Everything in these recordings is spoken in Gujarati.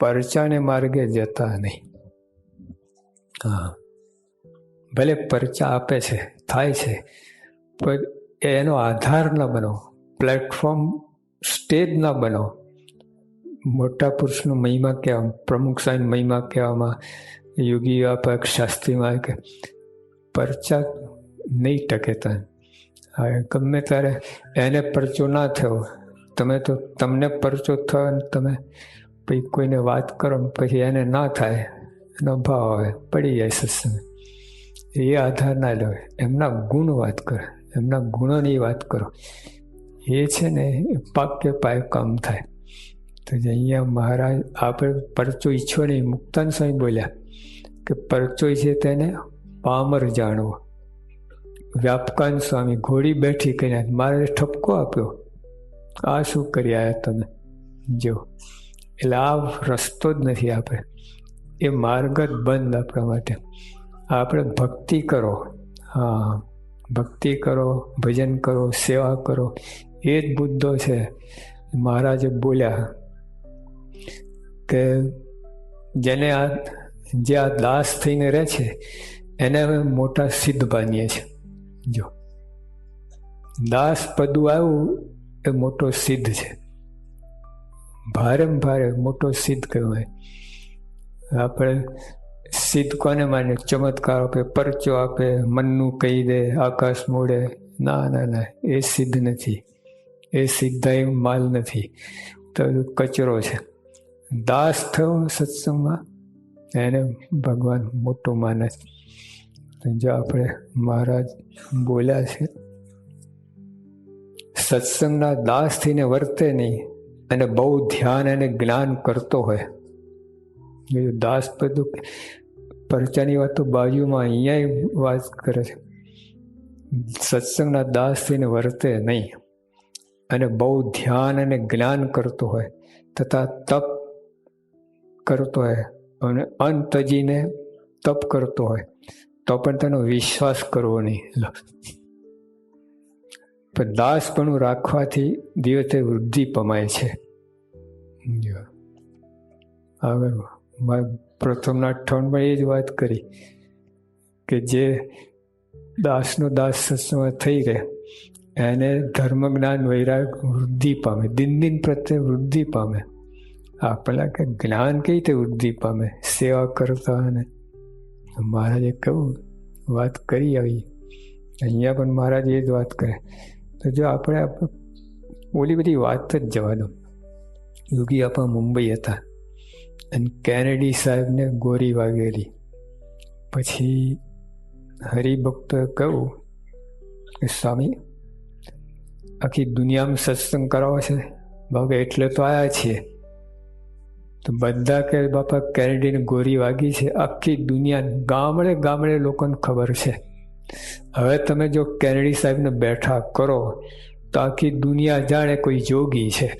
પરચાને માર્ગે જતા નહીં હા ભલે પરચા આપે છે થાય છે પણ એનો આધાર ન બનો પ્લેટફોર્મ સ્ટેજ ન બનો મોટા પુરુષનો મહિમા કહેવા પ્રમુખ સાહેબ મહિમા કહેવામાં યોગી વ્યાપક શાસ્ત્રીમાં કે પરચા નહીં ટકે હવે ગમે ત્યારે એને પરચો ના થયો તમે તો તમને પરચો થયો અને તમે પછી કોઈને વાત કરો ને પછી એને ના થાય, એનો ભાવ આવે પડી જાય સત્સંગ. એ આધાર ના લો, એમના ગુણ વાત કરો, એમના ગુણોની વાત કરો. એ છે ને પાક્ય પાય કામ થાય. તો જે અહીંયા મહારાજ આપણે પરચો ઈચ્છો નહીં, મુક્તાન સ્વામી બોલ્યા કે પરચોય છે તેને પામર જાણવો. વ્યાપકાન સ્વામી ઘોડી બેઠી કરીને મારે ઠપકો આપ્યો. આ શું કરી આવ્યા તમે? જો. એટલે આ રસ્તો જ નથી આપણે એ માર્ગ જ બંધ આપણા માટે. આપણે ભક્તિ કરો. હા, ભક્તિ કરો, ભજન કરો, સેવા કરો. એ જ મુદ્દો છે. મહારાજે બોલ્યા કે જેને આ, જે આ દાસ થઈને રહે છે, એને અમે મોટા સિદ્ધ માનીએ છીએ. જો, દાસ પદું આવ્યું એ મોટો સિદ્ધ છે. ભારે ભારે મોટો સિદ્ધ કહેવાય. આપણે સિદ્ધ કોને માને ચમત્કાર આપે, પરચો આપે, મનનું કહી દે, આકાશ મોડે. ના ના ના, એ સિદ્ધ નથી. એ સિદ્ધાય માલ નથી. તો કચરો છે. દાસ થયો સત્સંગમાં, એને ભગવાન મોટું માને જો આપણે મહારાજ બોલ્યા છે, સત્સંગના દાસ થઈને વર્તે નહીં. અને બહુ ધ્યાન અને જ્ઞાન કરતો હોય. બીજું દાસ બધું પરચાની વાત તો બાજુમાં અહીંયા વાત કરે છે. સત્સંગના દાસ થઈને વર્તે નહીં. અને બહુ ધ્યાન અને જ્ઞાન કરતો હોય, તથા તપ કરતો હોય, અને અંતજીને તપ કરતો હોય, તો પણ તેનો વિશ્વાસ કરવો નહીં. પણ દાસપણું રાખવાથી દિવસે વૃદ્ધિ પમાય છે. આગળ પ્રથમના અઠ્ઠાવનમાં એ જ વાત કરી કે જે દાસનો દાસ સત્સંગ થઈ રહે એને ધર્મ જ્ઞાન વૈરાગ વૃદ્ધિ પામે, દિન દિન પ્રત્યે વૃદ્ધિ પામે. આ પેલા કે જ્ઞાન કઈ રીતે વૃદ્ધિ પામે? સેવા કરતા અને મહારાજે કહ્યું વાત કરી આવી. અહીંયા પણ મહારાજ એ જ વાત કરે. તો જો આપણે ઓલી બધી વાત જ જવા દો યોગી આપા મુંબઈ હતા અને કેનેડી સાહેબને ગોરી વાગેલી. પછી હરિભક્તોએ કહ્યું કે, સ્વામી, આખી દુનિયામાં સત્સંગ કરાવો છે. બાપા એટલે તો આવ્યા છીએ. તો બધા કે, બાપા, કેનેડીને ગોરી વાગી છે. આખી દુનિયા ગામડે ગામડે લોકોને ખબર છે. હવે તમે જો કેનેડી સાહેબને બેઠા કરો, તો આખી દુનિયા જાણે કોઈ જોગી છે.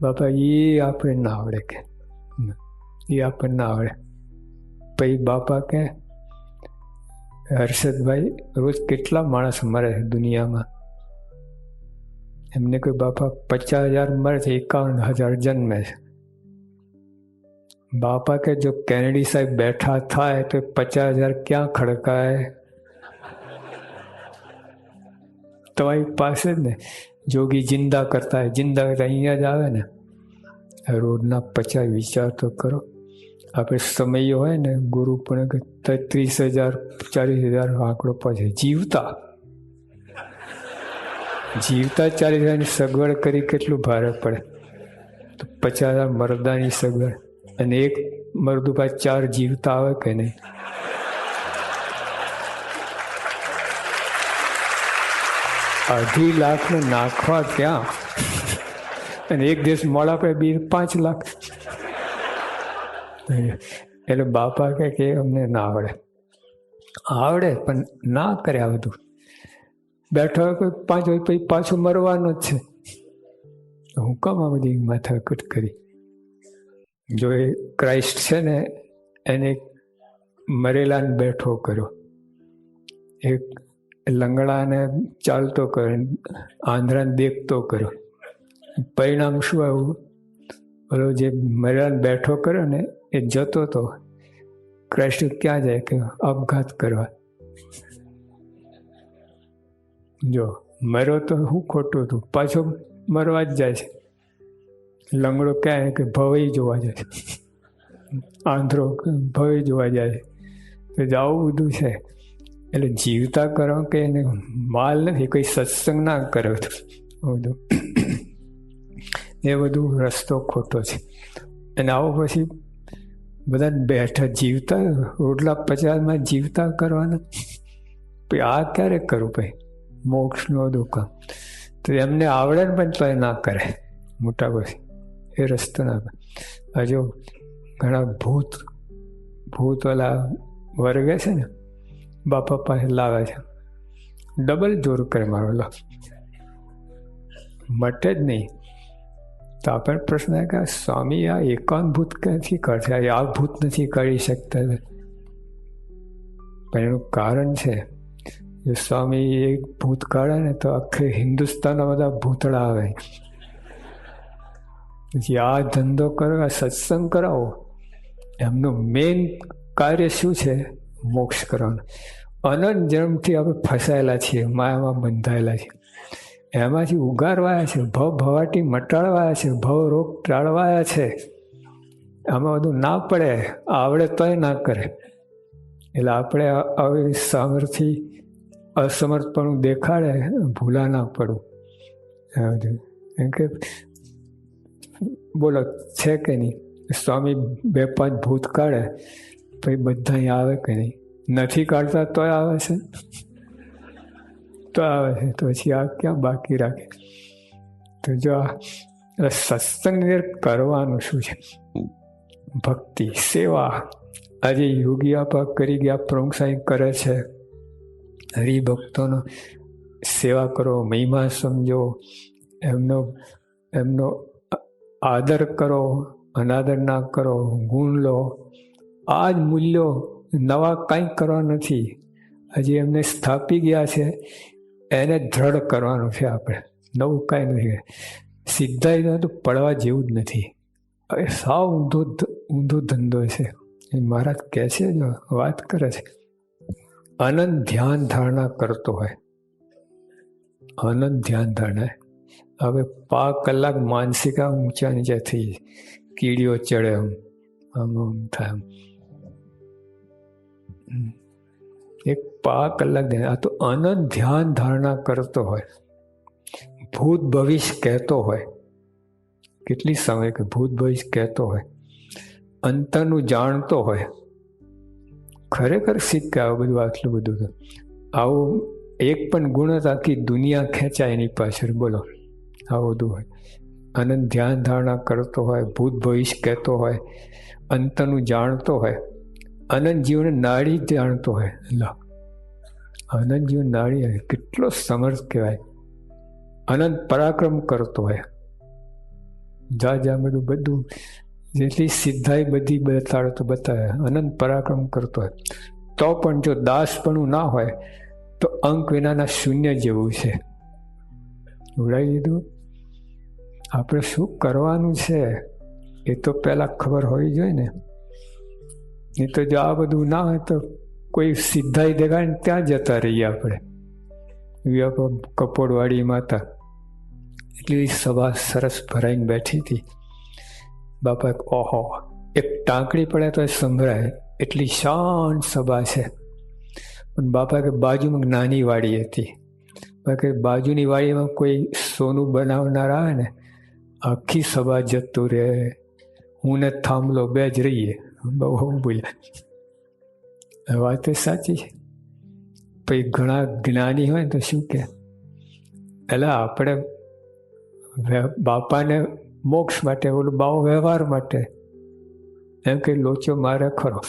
બાપા, એ આપણે ના આવડે કે. એ આપણને ના આવડે. પછી બાપા કે, હર્ષદભાઈ, રોજ કેટલા માણસ મરે દુનિયામાં? એમને કોઈ બાપા પચાસ હજાર મરે છે, એકાવન હજાર જન્મે છે. બાપા કે જો કેનેડી સાહેબ બેઠા થાય તો પચાસ હજાર ક્યાં ખડકાય તમારી પાસે જ ને જોગી જિંદા કરતા હોય જિંદા કરતા અહીંયા જ આવે ને રોજના પચાસ વિચાર તો કરો આપણે સમયો હોય ને ગુરુ પણ ત્રીસ હજાર ચાલીસ હજાર આંકડો પછી જીવતા જીવતા ચાલીસ હજારની સગવડ કરી કેટલું ભારે પડે તો પચાસ હજાર મરદાની સગવડ અને એક મરદુભાઈ ચાર જીવતા આવે કે નહીં? અઢી લાખને નાખવા ત્યાં અને એક દિવસ મોડા પડે બી પાંચ લાખ. એટલે બાપા કહે કે અમને ના આવડે. આવડે પણ ના કરે આ બધું. બેઠો કોઈ પાંચ પછી પાછું મરવાનું જ છે. હું કામ આ બધી માથાકૂટ કરી? જો એ ક્રાઇસ્ટ છે ને, એને મરેલાને બેઠો કર્યો. એક લંગડાને ચાલતો કર્યો આંધળાને દેખતો કર્યો. પરિણામ શું આવ્યું? ઓલો જે મરેલાને બેઠો કર્યો ને, એ જતો તો ક્રાઇસ્ટ ક્યાં જાય? કે આપઘાત કરવા. જો, મર્યો તો હું ખોટું હતું? પાછો મરવા જ જાય છે. લંગડો કહે કે ભવઈ જોવા જાય? આંધ્રો ભવઈ જોવા જાય? તો જાવું બધું છે. એટલે જીવતા કરો કે એને માલ નથી કોઈ સત્સંગ ના કરો બધું. એ બધું રસ્તો ખોટો છે. અને આવો પછી બધા બેઠા જીવતા, રોટલા પચાસમાં જીવતા કરવાના. પછી આ ક્યારે કરું ભાઈ? મોક્ષનો દુકાન તો એમને આવડે પણ ના કરે. મોટા પછી એ રસ્તો ના કરે હજુ ઘણા ભૂત ભૂત ઓલા વર્ગે છે ને, બાપા પાસે લાવે છે. ડબલ જોર કરે મારો, લો. મટે જ નહીં. તો આપણે પ્રશ્ન કે સ્વામી આ એકાંત ભૂત ક્યાંથી કરશે? આ ભૂત નથી કરી શકતા. પણ એનું કારણ છે, જો સ્વામી એક ભૂત કાઢે ને, તો આખે હિન્દુસ્તાનના બધા ભૂતળા આવે. પછી આ ધંધો કરો, આ સત્સંગ કરાવો. એમનું મેઇન કાર્ય શું છે? મોક્ષ કરવાનું. અનંત જન્મથી આપણે ફસાયેલા છીએ, માયામાં બંધાયેલા છીએ. એમાંથી ઉગારવાયા છે, ભવ ભવાટી મટાડવાયા છે, ભવ રોગ ટાળવાયા છે. આમાં બધું ના પડે, આવડે તોય ના કરે. એટલે આપણે આવી સામર્થ્ય, અસમર્થપણું દેખાડે, ભૂલા ના પડવું. એમ કે બોલો, છે કે નહીં? સ્વામી બે પાંચ ભૂત કાઢે પછી બધા આવે કે નહીં? નથી કાઢતા તોય આવે છે? તો આવે છે, તો પછી આ ક્યાં બાકી રાખે? તો જો આ સત્સંગ કરવાનું શું છે? ભક્તિ, સેવા. આજે યોગી આપા કરી ગયા પ્રમુખ સાહેબ કરે છે. હરિભક્તોનો સેવા કરો, મહિમા સમજો. એમનો એમનો આદર કરો, અનાદર ના કરો, ગુણ લો. આ જ મૂલ્યો નવા કંઈ કરવા નથી. હજી એમને સ્થાપી ગયા છે. એને દ્રઢ કરવાનું છે આપણે. નવું કાંઈ નથી. સિદ્ધાઈ તો પડવા જેવું જ નથી. હવે સાવ ઊંધો ઊંધો ધંધો છે. એ મહારાજ કહે છે જો વાત કરે છે. અનંત ધ્યાન ધારણા કરતો હોય. અનંત ધ્યાન ધારણા. હવે પા કલાક માનસિકા ઊંચા નીચે થઈ કીડીઓ ચડે આમ આમ આમ થાય એક પા કલાક આ તો અનંત ધ્યાન ધારણા કરતો હોય. ભૂત ભવિષ્ય કહેતો હોય. કેટલી સમય કે ભૂત ભવિષ્ય કહેતો હોય. અંતરનું જાણતો હોય. ખરેખર શીખે આવું બધું, આટલું બધું આવું એક પણ ગુણ આખી દુનિયા ખેંચાય એની પાછળ, બોલો. આવું બધું હોય. આનંદ ધ્યાન ધારણા કરતો હોય, ભૂત ભવિષ્ય કહેતો હોય, અંતનું જાણતો હોય આનંદ જીવને નાડી જાણતો હોય. લા. આનંદ જીવન નાળી કેટલો સમર્થ કહેવાય. અનંત પરાક્રમ કરતો હોય. જા જા બધું બધું જેટલી સિદ્ધાઈ બધી બતાડતો બતાવે અનંત પરાક્રમ કરતો હોય. તો પણ જો દાસપણું ના હોય, તો અંક વિનાના શૂન્ય જેવું છે. ઉડાવી દીધું? આપણે શું કરવાનું છે એ તો પહેલાં ખબર હોવી જોઈએ ને. નહીં તો જો આ બધું ના હોય તો કોઈ સીધાઈ દેખાય ને ત્યાં જતા રહીએ આપણે. કપોળવાળી માતા. એટલી સભા સરસ ભરાઈને બેઠી હતી. બાપા ઓહો, એક ટાંકડી પડે તો સંભળાય. એટલી શાંત સભા છે. પણ બાપા કે બાજુમાં નાની વાડી હતી. કે બાજુની વાડીમાં કોઈ સોનું બનાવનાર આવે ને આખી સભા જતું રહે. હું ને થાંભલો બે જ રહીએ. બહુ બોલ્યા. વાત સાચી છે. પછી ઘણા જ્ઞાની હોય તો શું કે? એટલે આપણે બાપાને મોક્ષ માટે, ઓલું બાવ વ્યવહાર માટે એમ કે લોચો મારે ખરો?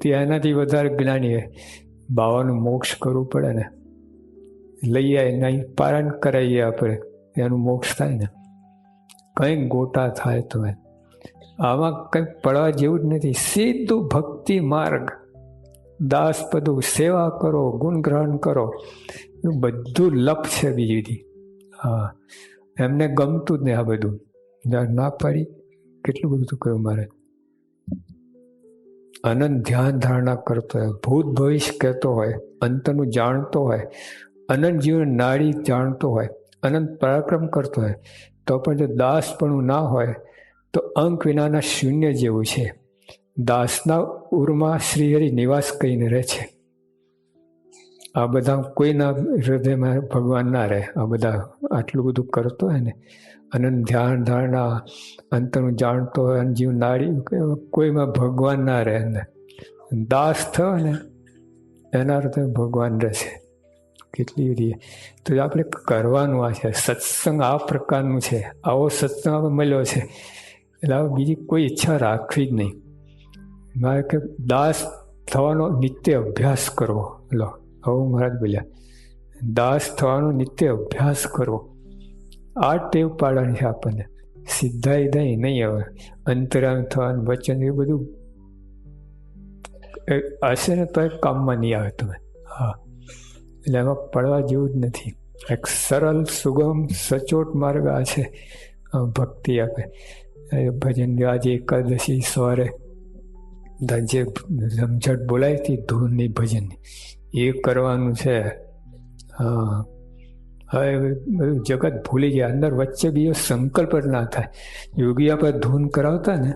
ત્યાં એનાથી વધારે જ્ઞાની બાવાનું મોક્ષ કરવું પડે ને. લઈ આવીએ નહીં, પારણ કરાવીએ આપણે. એનું મોક્ષ થાય ને. કંઈક ગોટા થાય તો આમાં કંઈક પડવા જેવું જ નથી. સીધું ભક્તિ માર્ગ. દાસ સેવા કરો ગુણગ્રહણ કરો. એવું બધું લપ છે બીજું હા. એમને ગમતું જ નહીં આ બધું. ના પાડી. કેટલું બધું કહ્યું મારે. અનંત ધ્યાન ધારણા કરતો હોય, ભૂત ભવિષ્ય કહેતો હોય, અંતનું જાણતો હોય, અનંત જીવન નાડી જાણતો હોય, અનંત પરાક્રમ કરતો હોય. તો પણ જો દાસપણું ના હોય, તો અંક વિનાના શૂન્ય જેવું છે. દાસના ઉરમાં શ્રીહરિ નિવાસ કરીને રહે છે. આ બધા કોઈના હૃદયમાં ભગવાન ના રહે. આ બધા આટલું બધું કરતો હોય ને અનંત ધ્યાન ધારણા અંતરનું જાણતો હોય, અને જીવ નાડી કોઈમાં ભગવાન ના રહે ને. દાસ થયો ને, એના હૃદય ભગવાન રહેશે. કેટલી બધી. તો આપણે કરવાનું આ છે. સત્સંગ આ પ્રકારનું છે. આવો સત્સંગ આપણે મળ્યો છે. એટલે હવે બીજી કોઈ ઈચ્છા રાખવી જ નહીં. મારે કે દાસ થવાનો નિત્ય અભ્યાસ કરવો. લો, હવે મહારાજ બોલ્યા, દાસ થવાનો નિત્ય અભ્યાસ કરવો. આ ટેવ પાડવાની છે આપણને. સીધા ઈધા નહીં હવે. અંતરામ થવાનું, વચન, એ બધું હશે ને તો કામમાં નહીં આવે તમે. હા. એટલે એમાં પડવા જેવું જ નથી. એક સરળ, સુગમ, સચોટ માર્ગ આ છે ભક્તિ આપે. ભજન આજે એકાદશી સવારે જે ઝમઝટ બોલાય હતી ધૂનની ભજનની. એ કરવાનું છે. હા હવે બધું જગત ભૂલી ગયા અંદર વચ્ચે બીજો સંકલ્પ જ ના થાય. યોગી આપણે ધૂન કરાવતા ને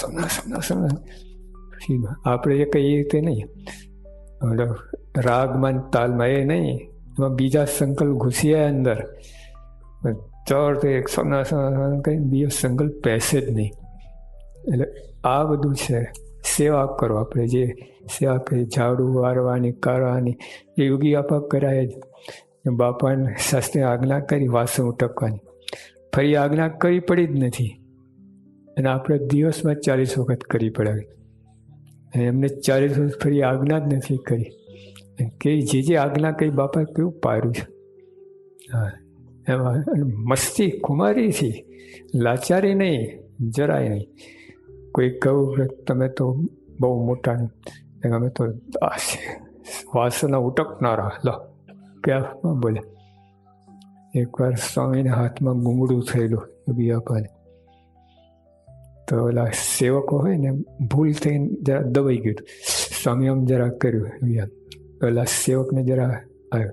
સમના સમના સમના આપણે એ કહીએ રીતે નહીં. રાગમાં તાલમાં એ નહીં. એમાં બીજા સંકલ્પ ઘૂસી જાય અંદર. ચોર તો એક સમના કંઈ બીજો સંકલ્પ પહેશે જ નહીં. એટલે આ બધું છે સેવા કરો આપણે જે સેવા કરી, ઝાડુ વારવાની કરવાની એ યોગી આપા કરાય જ. બાપાને શાસ્ત્રી આજ્ઞા કરી વાસણ ઉટકવાની. ફરી આજ્ઞા કરી પડી જ નથી. અને આપણે દિવસમાં ચાલીસ વખત કરી પડાવી. એમને ચાલીસ વર્ષ ફરી આજ્ઞા જ નથી કરી. કે જે જે આજ્ઞા કઈ બાપા કેવું પાડ્યું છે? હા, એમાં મસ્તી કુમારીથી લાચારી નહીં, જરાય નહીં. કોઈ કહું તમે તો બહુ મોટા અમે તો વાસના ઉટકનારા. લો ક્યાં બોલે. એકવાર સ્વામીના હાથમાં ગુમડું થયેલું બીયાપાને તો ઓલા સેવકો હોય ને, ભૂલ થઈને જરા દબાઈ ગયું સ્વામી આમ જરા કર્યું યાદ. ઓલા સેવકને જરા આવ્યો.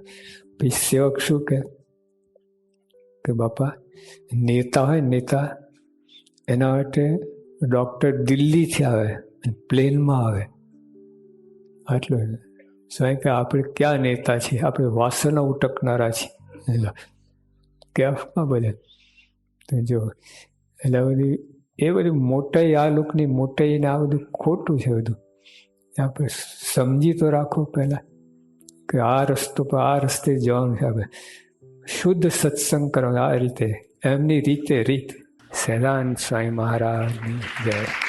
પછી સેવક શું કે કે બાપા, નેતા હોય નેતા, એના માટે ડૉક્ટર દિલ્હીથી આવે પ્લેનમાં આવે. આટલું સ્વાય કે, આપણે ક્યાં નેતા છીએ? આપણે વાસણો ઉટકનારા છીએ. ક્યાં બોલે તો જો, એટલે બધી એ બધું મોટાઈ, આ લોકની મોટાઈ ને આ બધું ખોટું છે બધું. આપણે સમજી તો રાખો પહેલાં કે આ રસ્તો પર, આ રસ્તે જવાનું છે આપણે. શુદ્ધ સત્સંગ કરવાનો, આ રીતે. એમની રીતે રીત. સહેલાન સ્વામી મહારાજની જય.